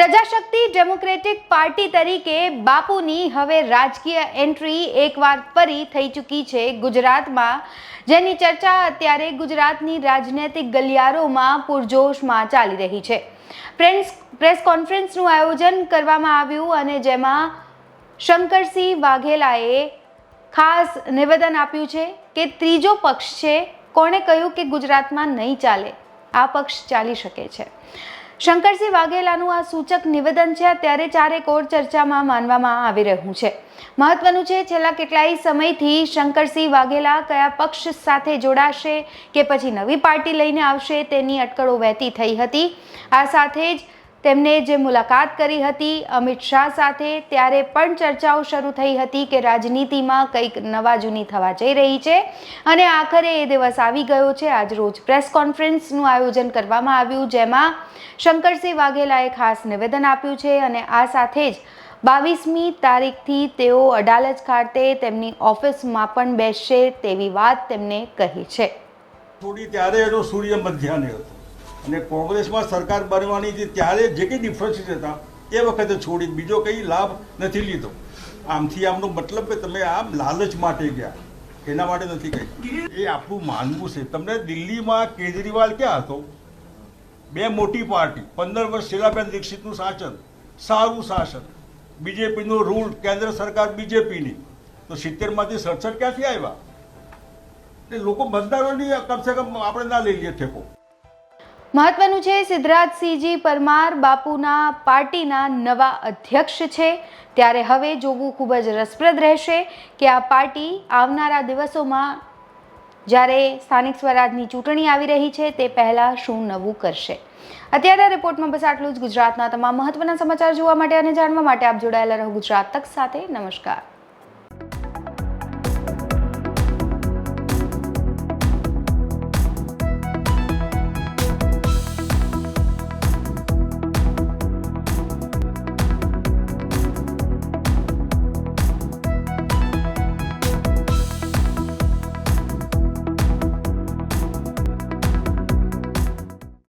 Prajashakti democratic party તરીકે બાપુની હવે રાજકીય એન્ટ્રી એકવાર ફરી થઈ ચૂકી છે ગુજરાતમાં. જેની ચર્ચા અત્યારે ગુજરાતની રાજનૈતિક ગલિયારોમાં પૂરજોશમાં ચાલી રહી છે. પ્રેસ પ્રેસ કોન્ફરન્સનું આયોજન કરવામાં આવ્યું અને જેમાં શંકરસિંહ વાઘેલાએ ખાસ નિવેદન આપ્યું છે કે ત્રીજો પક્ષ છે. કોણે કહ્યું કે ગુજરાતમાં નહીં ચાલે. આ પક્ષ ચાલી શકે છે. શંકરસિંહ વાઘેલાનું આ સૂચક નિવેદન છે અત્યારે ચારે કોર ચર્ચામાં માનવામાં આવી રહ્યું છે. મહત્વનું છે, છેલ્લા કેટલાય સમયથી શંકરસિંહ વાઘેલા કયા પક્ષ સાથે જોડાશે કે પછી નવી પાર્ટી લઈને આવશે તેની અટકળો વહેતી થઈ હતી. આ સાથે જ તેમણે જે મુલાકાત કરી હતી અમિત શાહ સાથે, ત્યારે પણ ચર્ચાઓ શરૂ થઈ હતી કે રાજનીતિમાં કંઈક નવા જૂની થવા જઈ રહી છે અને આખરે એ દિવસ આવી ગયો છે. આજ રોજ પ્રેસ કોન્ફરન્સનું આયોજન કરવામાં આવ્યું, જેમાં શંકરસિંહ વાઘેલાએ ખાસ નિવેદન આપ્યું છે અને આ સાથે જ બાવીસમી તારીખથી તેઓ અડાલજ ખાતે તેમની ઓફિસમાં પણ બેસશે તેવી વાત તેમણે કહી છે. ત્યારે એનો સૂર્ય મધ્યાને હતો. અને કોંગ્રેસમાં સરકાર બનવાની હતી ત્યારે જે કંઈ ડિફરન્સીસ હતા, એ વખતે છોડી બીજો કંઈ લાભ નથી લીધો. આમથી આમનો મતલબ કે તમે આમ લાલચ માટે ગયા. એના માટે નથી કહી એ આપણું માનવું છે. તમને દિલ્હીમાં કેજરીવાલ ક્યાં હતો? બે મોટી પાર્ટી, પંદર વર્ષ શીલાબેન દીક્ષિતનું શાસન, સારું શાસન. બીજેપીનો રૂલ કેન્દ્ર સરકાર બીજેપીની. તો સિત્તેરમાંથી સડસઠ ક્યાંથી આવ્યા? એટલે લોકો બંધારણની કમસે કમ આપણે ના લઈ લઈએ ઠેકો. મહત્વનું છે, સિદ્ધરાજસિંહજી પરમાર બાપુના પાર્ટીના નવા અધ્યક્ષ છે. ત્યારે હવે જોવું ખૂબ જ રસપ્રદ રહેશે કે આ પાર્ટી આવનારા દિવસોમાં જ્યારે સ્થાનિક સ્વરાજની ચૂંટણી આવી રહી છે, તે પહેલાં શું નવું કરશે. અત્યારે રિપોર્ટમાં બસ આટલું જ. ગુજરાતના તમામ મહત્વના સમાચાર જોવા માટે અને જાણવા માટે આપ જોડાયેલા રહો ગુજરાત તક સાથે. નમસ્કાર.